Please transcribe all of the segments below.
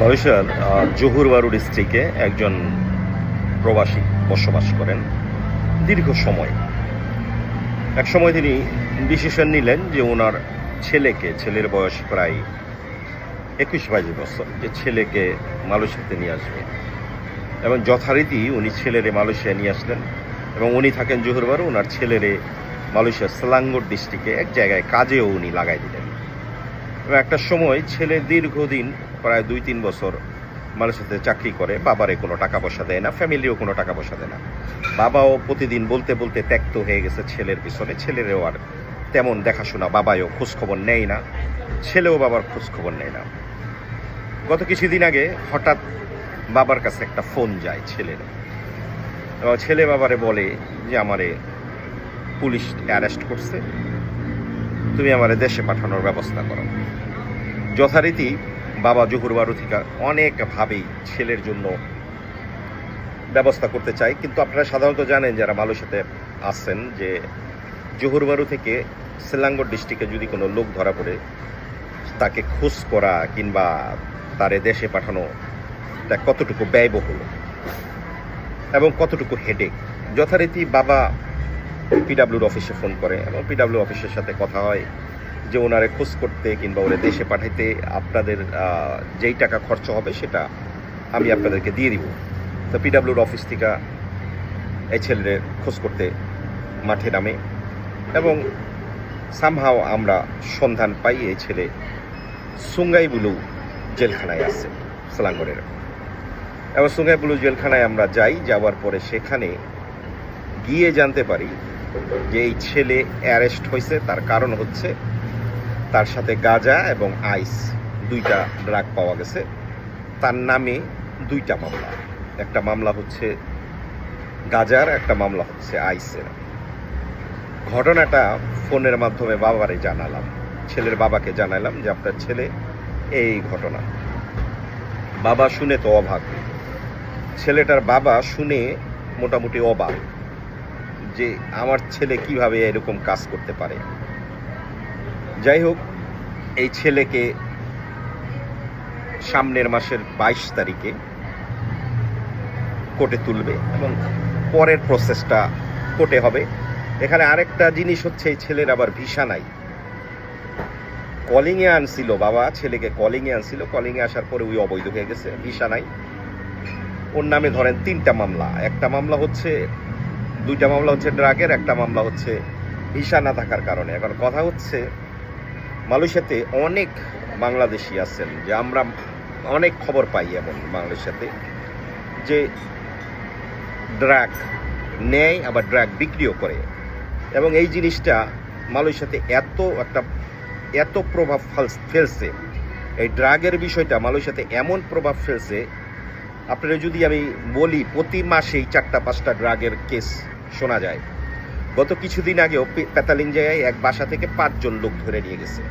আহ, জহুরবারু ডিস্ট্রিক্টে একজন প্রবাসী বসবাস করেন দীর্ঘ সময়। এক সময় তিনি ডিসিশন নিলেন যে ওনার ছেলেকে ছেলের বয়স প্রায় একুশ বাইশ বছর যে ছেলেকে মালয়েশিয়াতে নিয়ে আসবে। এবং যথারীতি উনি ছেলেরে মালয়েশিয়া নিয়ে আসলেন এবং উনি থাকেন জহুরবারু ওনার ছেলেরে মালয়েশিয়ার সালাঙ্গর ডিস্ট্রিক্টে এক জায়গায় কাজেও উনি লাগাই দিলেন। এবং একটা সময় ছেলে দীর্ঘদিন প্রায় দুই তিন বছর মালয়েশিয়াতে চাকরি করে, বাবারে কোনো টাকা পয়সা দেয় না, ফ্যামিলিও কোনো টাকা পয়সা দেয় না। বাবাও প্রতিদিন বলতে বলতে ত্যক্ত হয়ে গেছে ছেলের পিছনে, ছেলেরও আর তেমন দেখাশোনা বাবাও খোঁজখবর নেয় না, ছেলেও বাবার খোঁজখবর নেয় না। গত কিছুদিন আগে হঠাৎ বাবার কাছে একটা ফোন যায় ছেলের। ছেলে বাবারে বলে যে, আমারে পুলিশ অ্যারেস্ট করছে, তুমি আমারে দেশে পাঠানোর ব্যবস্থা করো। যথারীতি বাবা জহুর বারু থেকে অনেকভাবেই ছেলের জন্য ব্যবস্থা করতে চাই কিন্তু আপনারা সাধারণত জানেন যারা মালয়েশিয়াতে আসছেন যে জহুর বারু থেকে সেলাঙ্গর ডিস্ট্রিক্টে যদি কোনো লোক ধরা পড়ে, তাকে খোঁজ করা কিংবা তারে দেশে পাঠানো, তা কতটুকু ব্যয়বহুল এবং কতটুকু হেডেক যথারীতি বাবা পিডাব্লিউর অফিসে ফোন করে এবং পিডাব্লিউ অফিসের সাথে কথা হয়। যে ওনারে খোঁজ করতে কিংবা ওরে দেশে পাঠাইতে আপনাদের যেই টাকা খরচ হবে সেটা আমি আপনাদেরকে দিয়ে দিব। তো পিডাব্লিউর অফিস থেকে এই ছেলের খোঁজ করতে মাঠে নামে এবং সামহাও আমরা সন্ধান পাই এই ছেলে সুঙ্গাই বুলু জেলখানায় আছে সালাঙ্গরের এবং সুঙ্গাই বুলু জেলখানায় আমরা যাই, যাওয়ার পরে সেখানে গিয়ে জানতে পারি যে এই ছেলে অ্যারেস্ট হয়েছে। তার কারণ হচ্ছে তার সাথে গাঁজা এবং আইস দুইটা ড্রাগ পাওয়া গেছে। তার নামে দুইটা মামলা। একটা মামলা হচ্ছে গাজার, একটা মামলা হচ্ছে আইসের। ঘটনাটা ফোনের মাধ্যমে বাবারে জানালাম। ছেলের বাবাকে জানালাম যে, আপনার ছেলে এই ঘটনা। বাবা শুনে তো অবাক। ছেলেটার বাবা শুনে মোটামুটি অবাক যে, আমার ছেলে কীভাবে এরকম কাজ করতে পারে? যাই হোক, এই ছেলেকে সামনের মাসের বাইশ তারিখে কোর্টে তুলবে এবং পরের প্রসেসটা কোর্টে হবে। এখানে আরেকটা জিনিস হচ্ছে, এই ছেলের আবার ভিসা নাই। কলিংয়ে আনছিল, বাবা ছেলেকে কলিংয়ে আনছিল। কলিংয়ে আসার পরে ওই অবৈধ হয়ে গেছে, ভিসা নাই। ওর নামে ধরেন তিনটা মামলা। একটা মামলা হচ্ছে, দুইটা মামলা হচ্ছে ড্রাগের, একটা মামলা হচ্ছে ভিসা না থাকার কারণে। এখন কথা হচ্ছে মালয়েশিয়াতে অনেক বাংলাদেশি আছেন, যে আমরা অনেক খবর পাই এমন মালয়েশিয়াতে যে ড্রাগ নেয়, আবার ড্রাগ বিক্রিও করে। এবং এই জিনিসটা মালয়েশিয়াতে এত একটা, এত প্রভাব ফাল- ফেলছে। এই ড্রাগের বিষয়টা মালয়েশিয়াতে এমন প্রভাব ফেলছে, আপনারা যদি আমি বলি, প্রতি মাসেই চারটা পাঁচটা ড্রাগের কেস শোনা যায়। গত কিছুদিন আগেও পেতালিং জায়গায় এক বাসা থেকে পাঁচজন লোক ধরে নিয়ে গেছে।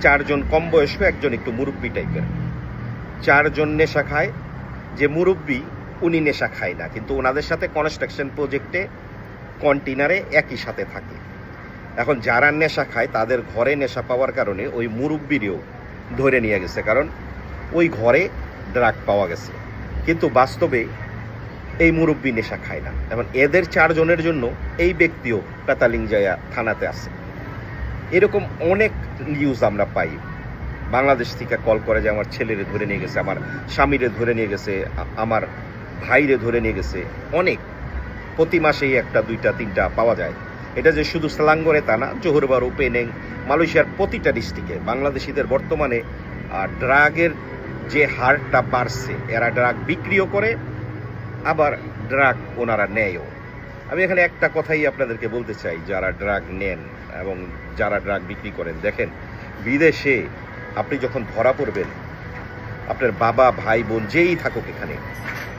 চারজন কম বয়স্ক, একজন একটু মুরব্বী টাইপের। চারজন নেশা খায়। যে মুরব্বী, উনি নেশা খায় না। কিন্তু ওনাদের সাথে কনস্ট্রাকশন প্রজেক্টে কন্টেনারে একই সাথে থাকে। এখন যারা নেশা খায়, তাদের ঘরে নেশা পাওয়ার কারণে ওই মুরব্বিরেও ধরে নিয়ে গেছে। কারণ ওই ঘরে ড্রাগ পাওয়া গেছে। কিন্তু বাস্তবে এই মুরব্বী নেশা খায় না। এবং এদের চারজনের জন্য এই ব্যক্তিও পেতালিং জায়া থানাতে আছে। এরকম অনেক নিউজ আমরা পাই। বাংলাদেশ থেকে কল করে যে, আমার ছেলেরে ধরে নিয়ে গেছে, আমার স্বামীরে ধরে নিয়ে গেছে, আমার ভাইরে ধরে নিয়ে গেছে। অনেক। প্রতি মাসেই একটা, দুইটা, তিনটা পাওয়া যায়। এটা যে শুধু সালাঙ্গরে তা না জোহরবারু পেনেং, মালয়েশিয়ার প্রতিটা ডিস্ট্রিক্টে বাংলাদেশিদের বর্তমানে ড্রাগের যে হারটা বাড়ছে, এরা ড্রাগ বিক্রিও করে আবার ড্রাগ ওনারা নেয়ও। আমি এখানে একটা কথাই আপনাদেরকে বলতে চাই, যারা ড্রাগ নেন এবং যারা ড্রাগ বিক্রি করেন, দেখেন, বিদেশে আপনি যখন ধরা পড়বেন, আপনার বাবা, ভাই, বোন যেই থাকুক এখানে,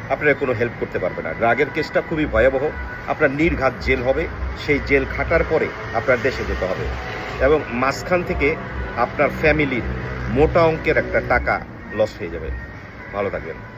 আপনারা কোনো হেল্প করতে পারবে না। ড্রাগের কেসটা খুবই ভয়াবহ। আপনার নির্ঘাত জেল হবে, সেই জেল খাটার পরে আপনার দেশে যেতে হবে। এবং মাঝখান থেকে আপনার ফ্যামিলির মোটা অঙ্কের একটা টাকা লস হয়ে যাবে। ভালো থাকবেন।